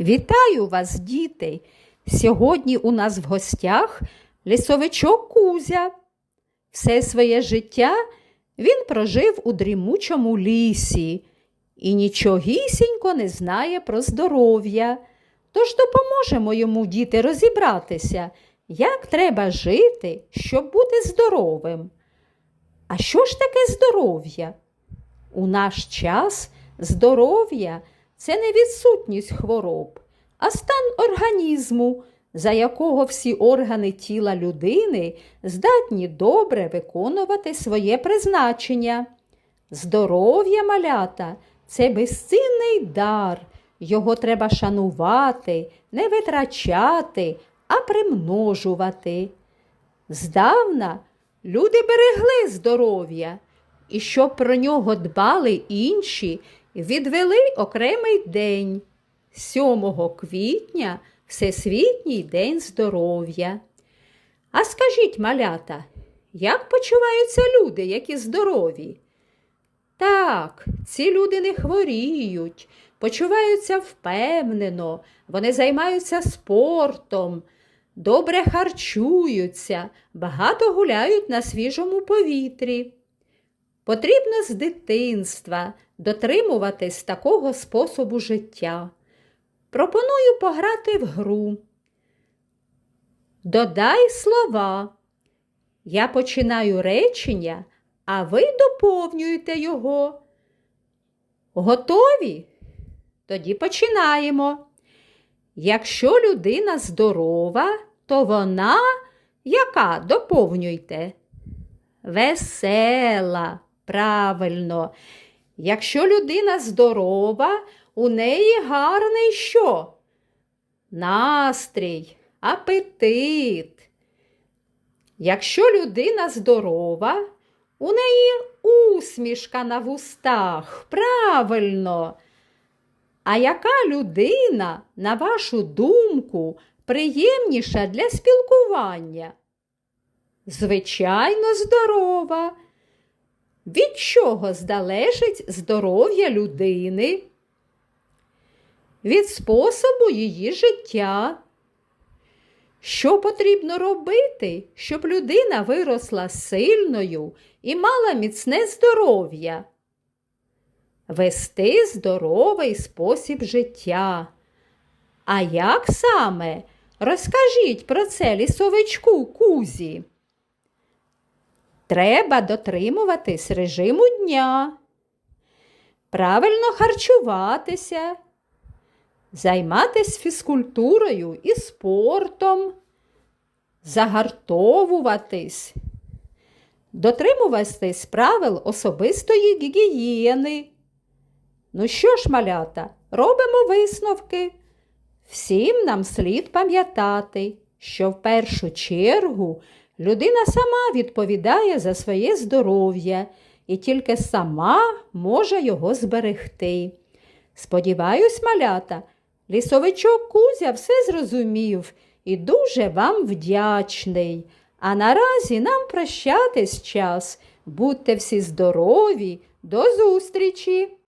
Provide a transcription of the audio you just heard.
Вітаю вас, діти! Сьогодні у нас в гостях лісовичок Кузя. Все своє життя він прожив у дрімучому лісі і нічогісінько не знає про здоров'я. Тож допоможемо йому, діти, розібратися, як треба жити, щоб бути здоровим. А що ж таке здоров'я? У наш час здоров'я це не відсутність хвороб, а стан організму, за якого всі органи тіла людини здатні добре виконувати своє призначення. Здоров'я малята це безцінний дар, його треба шанувати, не витрачати, а примножувати. Здавна люди берегли здоров'я, і щоб про нього дбали інші, відвели окремий день 7 квітня Всесвітній день здоров'я. А скажіть, малята, як почуваються люди, які здорові? Так, ці люди не хворіють, почуваються впевнено, вони займаються спортом, добре харчуються, багато гуляють на свіжому повітрі. Потрібно з дитинства дотримуватись такого способу життя. Пропоную пограти в гру. Додай слова. Я починаю речення, а ви доповнюєте його. Готові? Тоді починаємо. Якщо людина здорова, то вона яка доповнюйте? Весела, правильно. Якщо людина здорова, у неї гарний що? Настрій, апетит. Якщо людина здорова, у неї усмішка на вустах, правильно. А яка людина, на вашу думку, приємніша для спілкування? Звичайно, здорова. Від чого залежить здоров'я людини? Від способу її життя. Що потрібно робити, щоб людина виросла сильною і мала міцне здоров'я? Вести здоровий спосіб життя. А як саме? Розкажіть про це лісовичку Кузі. Треба дотримуватись режиму дня, правильно харчуватися, займатися фізкультурою і спортом, загартовуватись, дотримуватись правил особистої гігієни. Ну що ж, малята, робимо висновки. Всім нам слід пам'ятати, що в першу чергу людина сама відповідає за своє здоров'я і тільки сама може його зберегти. Сподіваюсь, малята, лісовичок Кузя все зрозумів і дуже вам вдячний. А наразі нам прощатись час. Будьте всі здорові, до зустрічі!